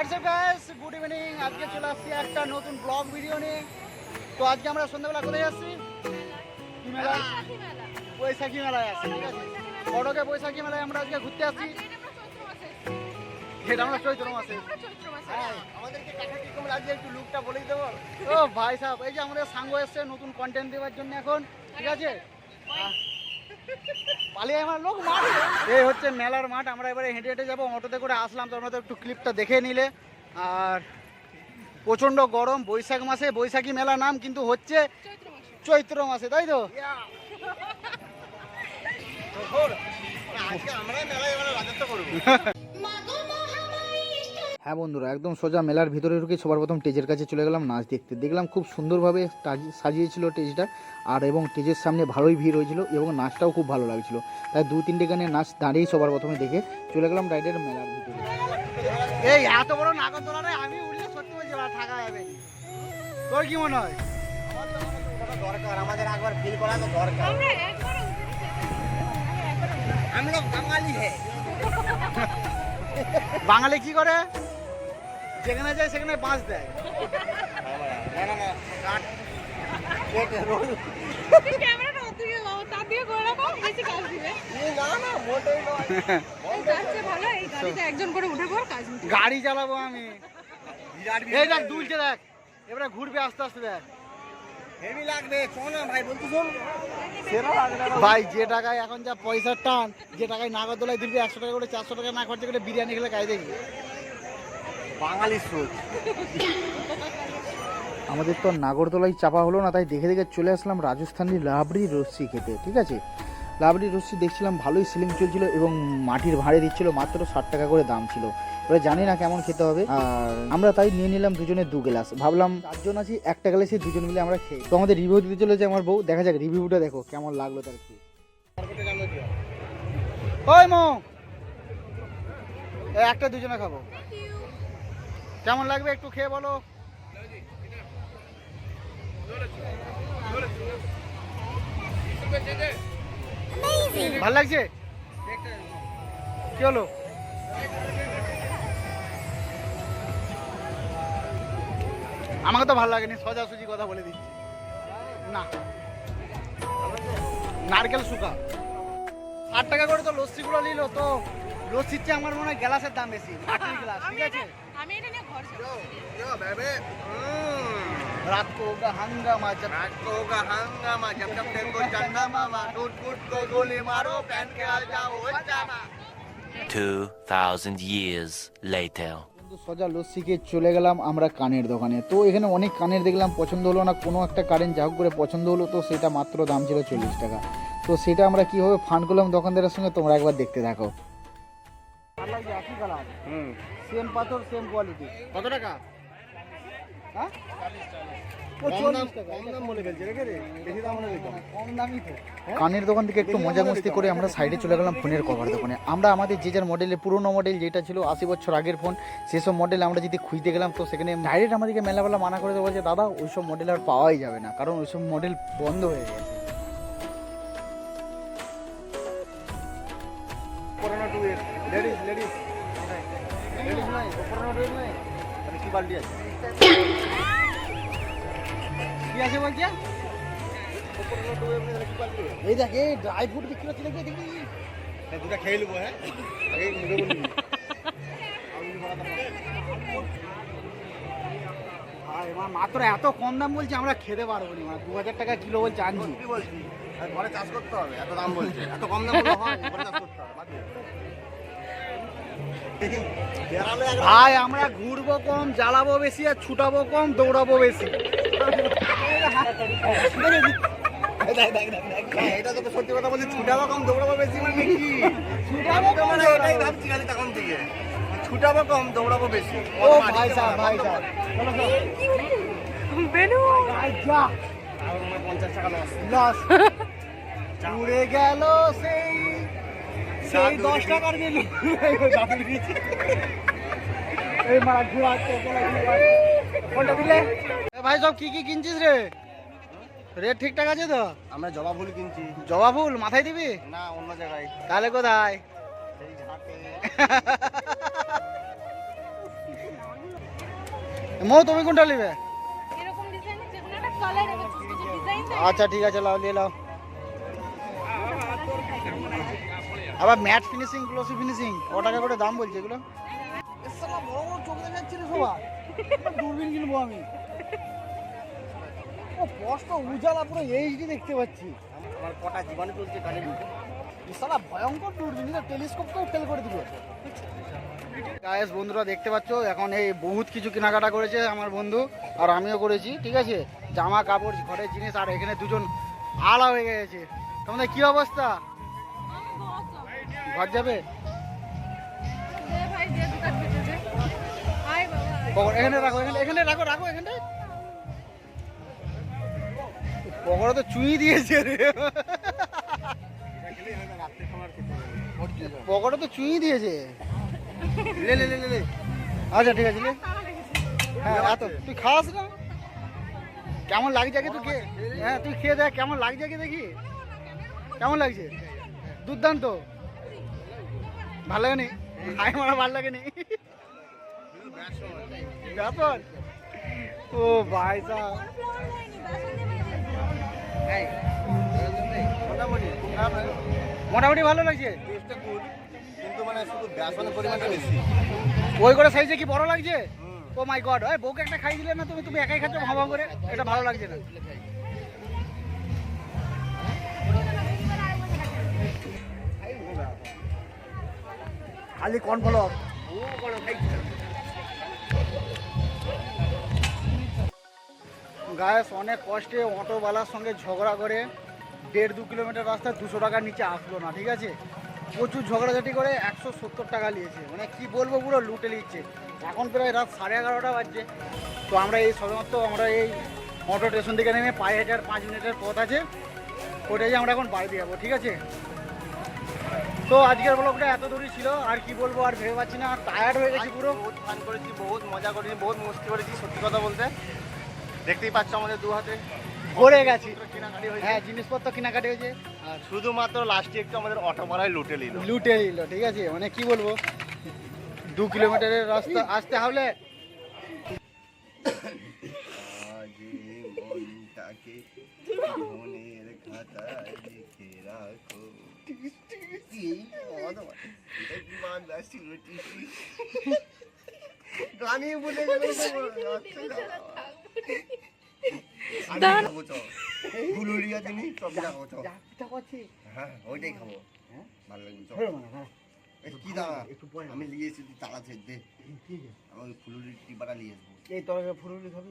Guys good evening আজকে চলে আসছি একটা নতুন ব্লগ ভিডিও নিয়ে। তো আজকে আমরা সন্ধ্যাবেলা কোথায় যাচ্ছি? কি মেলা বৈশাখী মেলায় আসছি ঠিক আছে? বড়কে বৈশাখী মেলায় আমরা আজকে ঘুরতে আসছি। এটা আমরা চৈত্র মাসে হ্যাঁ ও ভাই সাহেব এই যে আমাদের সাঙ্গ এসছে নতুন কন্টেন্ট দেওয়ার জন্য এখন ঠিক আছে? আহ, পালিয়ে আমার লোক মাঠ এই হচ্ছে মেলার মাঠ আমরা এবারে হেঁটে হেঁটে যাব অটোতে করে আসলাম তো আমরা তো একটু ক্লিপটা দেখে নিলে। আর প্রচণ্ড গরম বৈশাখ মাসে বৈশাখী মেলা নাম কিন্তু হচ্ছে চৈত্র মাসে তাই তো? আজকে আমরা মেলায় এবারে রাজত্ব করব। হ্যাঁ বন্ধুরা একদম সোজা মেলার ভিতরে ঢুকে সবার প্রথম স্টেজের কাছে চলে গেলাম নাচ দেখতে। দেখলাম খুব সুন্দরভাবে সাজিয়েছিল স্টেজটা আর এবং স্টেজের সামনে ভালোই ভিড় হয়েছিল এবং নাচটাও খুব ভালো লাগছিল। তাই দু তিনটে গানে নাচ দাঁড়িয়ে সবার প্রথমে দেখে চলে গেলাম রাইডের মেলার ভিতরে। এই এত বড় নাগরদোলা রে আমি উঠলে সত্যি বলছি থাকা যাবে। তোর কি মনে হয়? দরকার আমাদের একবার ফিল করা তো দরকার। আমরা বাঙালি হে। বাঙালি কি করে? যেখানে যায় সেখানে বাঁশ দেয়। না না না কাট মিটে গাড়ি চালাবো আমি। এই দেখ দুলছে দেখ। এবারে ঘুরবে আস্তে আস্তে দেখ। হেভি লাগবে শোন না ভাই না ভাই যে টাকায় এখন যা পয়সার টান যে টাকায় নাগরদোলায় দিবি একশো টাকা করে চারশো টাকা না খরচা করে বিরিয়ানি খেলে খাই দেখবি বাঙালি সোচ আমাদের তো আর নাগরদোলায় চাপা হলো না তাই দেখে দেখে চলে আসলাম রাজস্থানি লাবড়ি রস্সি খেতে ঠিক আছে? লাবড়ি রস্সি দেখছিলাম ভালোই সিলিং চলছিল এবং মাটির ভাড়ে দিচ্ছিল মাত্র ষাট টাকা করে দাম ছিল। এবার জানি না কেমন খেতে হবে। আর আমরা তাই নিয়ে নিলাম দুজনে দু গ্লাস। ভাবলাম চারজন আছি একটা গ্লাসে দুজন মিলে আমরা খেয়ে তো আমাদের রিভিউ দিতে চলেছে আমার বউ। দেখা যাক রিভিউটা দেখো কেমন লাগল তার কি ওই মো! একটা দুজনে খাব। কেমন লাগবে একটু খেয়ে বলো? ভালো লাগছে? কি হলো? আমাকে তো ভালো লাগেনি সোজাসুজি কথা বলে দিচ্ছি। না। নারকেল শুকা। আট টাকা করে তো লস্যিগুলো নিল তো লস্যির চেয়ে আমার মনে হয় গ্লাসের দাম বেশি। মাটির গ্লাস ঠিক আছে? আমি এটা নিয়ে ঘর যাবো यो बेबे রাত কো হোগা হাঙ্গামা জব रात को होगा हंगामा जब जब देखो चंदा मामा टूट फूट को गोली मारो पहन के आ जाओ ओ जामा 2,000 years later. বন্ধু সোজা লস্যি খেয়ে চলে গেলাম আমরা কানের দোকানে তো এখানে অনেক কানের দেখলাম পছন্দ হলো না কোনো একটা কারেন্ট যা হোক করে পছন্দ হলো তো সেটা মাত্র দাম ছিল চল্লিশ টাকা তো সেটা আমরা কিভাবে ফান্ড করলাম দোকানদারের সঙ্গে তোমরা একবার দেখতে থাকো একই কালার হুম সেম পাথর সেম কোয়ালিটি কত টাকা? হ্যাঁ? দামই তো। কানের দোকান থেকে একটু মজা মস্তি করে আমরা সাইডে চলে গেলাম ফোনের কভার দোকানে। আমরা আমাদের যে যার মডেলের পুরোনো মডেল যেটা ছিল আশি বছর আগের ফোন সেসব মডেল আমরা যদি খুঁজতে গেলাম তো সেখানে ডাইরেক্ট আমাদেরকে মেলাবেলা মানা করে দেবো যে দাদা ওইসব মডেল আর পাওয়াই যাবে না। কারণ ওইসব মডেল বন্ধ হয়ে গেছে। বাল্টি আছে। কি আছে বলছে? এই দেখ এই ড্রাই ফ্রুট বিক্রি হচ্ছে দেখবি দেখবি হ্যাঁ দুটা খেয়ে নেব হ্যাঁ? মাত্র এত কম দাম বলছে আমরা খেতে পারব না। দু হাজার টাকা কিলো বলছে আনছি। ঘরে চাষ করতে হবে এত দাম বলছে। এত কম দাম হয় ঘরে চাষ করতে হবে ভাই আমরা ঘুরবো কম জ্বালাবো বেশি আর ছুটাবো কম দৌড়াবো বেশি। এটা সত্যি কথা বলছি ছুটাবো কম দৌড়াবো বেশি। মানে কি ছুটাবো কম, এটাই ভাবছি খালি তখন থেকে ছুটাবো কম দৌড়াবো বেশি। ও ভাই সাহেব ভাই সাহেব। পঞ্চাশ টাকা লস লস উড়ে গেল সেই সেই দশ। টাকার বেলু। এই মারা ঘুরাচ্ছে কোনটা দিলে? ভাই সব কি কি কিনছিস রে? রেট ঠিকঠাক আছে তো? আমরা জবা ফুল কিনছি। জবা ফুল মাথায় দিবি? না অন্য জায়গায়। তাহলে কোথায়? মৌ তুমি কোনটা নেবে? আচ্ছা ঠিক আছে লাও নিয়ে লাও আবার ম্যাট ফিনিশিং গ্লোসি ফিনিশিং ক টাকা করে দাম বলছে এগুলো? বড় বড় চোখ দেখাচ্ছি রে দূরবীন কিনবো আমি। ও স্পষ্ট উজালা পুরো এইচডি দেখতে পাচ্ছি। আমার কটা জীবনে চলছে কানে সালা ভয়ঙ্কর দূরবীন টেলিস্কোপকেও ফেল করে দিল। গায়েস বন্ধুরা দেখতে পাচ্ছ এখন এই বহুত কিছু কেনাকাটা করেছে আমার বন্ধু আর আমিও করেছি ঠিক আছে? জামা কাপড় ঘরের জিনিস আর এখানে দুজন আলা হয়ে গেছে। তোমাদের কি অবস্থা? ঘর যাবে? এখানে রাখো এখানে এখানে রাখো রাখো এখানে। পকোড়া তো চুই দিয়েছে রে। পকোড়া তো চুই দিয়েছে। লে লে লে লে, আচ্ছা ঠিক আছে লে। হ্যাঁ এত তুই খাস না? কেমন লাগছে আগে তুই হ্যাঁ তুই খেয়ে দেখ কেমন লাগছে আগে দেখি? কেমন লাগছে? দুর্দান্ত। ভালো লাগেনি? হাই মারা ভালো লাগেনি। ব্যাপার ও ভাই দিয়ে মোটামুটি মোটামুটি ভালো লাগছে? কিন্তু মানে শুধু বেসনের পরিমাণটা বেশি ওই করে সাইজে কি বড় লাগছে? ও মাই গড ওই বউকে একটা খাই দিলে না তুমি তুমি একাই খাচ্ছ ভাবা করে? এটা ভালো লাগছে না। খালি কর্নফ্লাওয়ার গায়েস, অনেক কষ্টে অটোওয়ালার সঙ্গে ঝগড়া করে দেড় দু কিলোমিটার রাস্তা দুশো টাকার নিচে আসলো না, ঠিক আছে? প্রচুর ঝগড়াঝাটি করে একশো সত্তর টাকা নিয়েছে। মানে কি বলব, পুরো লুটে নিচ্ছে। এখন প্রায় রাত সাড়ে এগারোটা বাজছে। তো আমরা এই সবেমাত্র আমরা এই অটো স্টেশন থেকে নেমে পাঁচ হাজার পাঁচ মিনিটের পথ আছে। ওটাই আমরা এখন বাড়িতে যাব, ঠিক আছে? তো আজকের ব্লগটা এত দূরই ছিল আর কি বলব আর ভেবে পাচ্ছি না টায়ার্ড হয়ে গেছি পুরো। বহুত ফান করেছি বহুত মজা করেছি বহুত মস্তি করেছি সত্যি কথা বলতে। দেখতেই পাচ্ছ আমাদের দু হাতে ভরে গেছি। হ্যাঁ জিনিসপত্র কেনাকাটি হয়েছে। আর শুধুমাত্র লাস্টে একটু আমাদের অটো ভাড়ায় লুটে নিল। লুটে নিল ঠিক আছে? মানে কি বলব? দু কিলোমিটারের রাস্তা। আসতে হলে মনটাকে মনের খাতায় লিখে রাখো বাংলা গেল। হ্যাঁ ওইটাই খাব ভালো লাগবে কি দাঁড়া আমি নিয়ে এসেছি তারা ছেড়ে দে আমি ফুলুরি টিপাটা নিয়ে আসব এই তরকারি ফুরুলি খাবি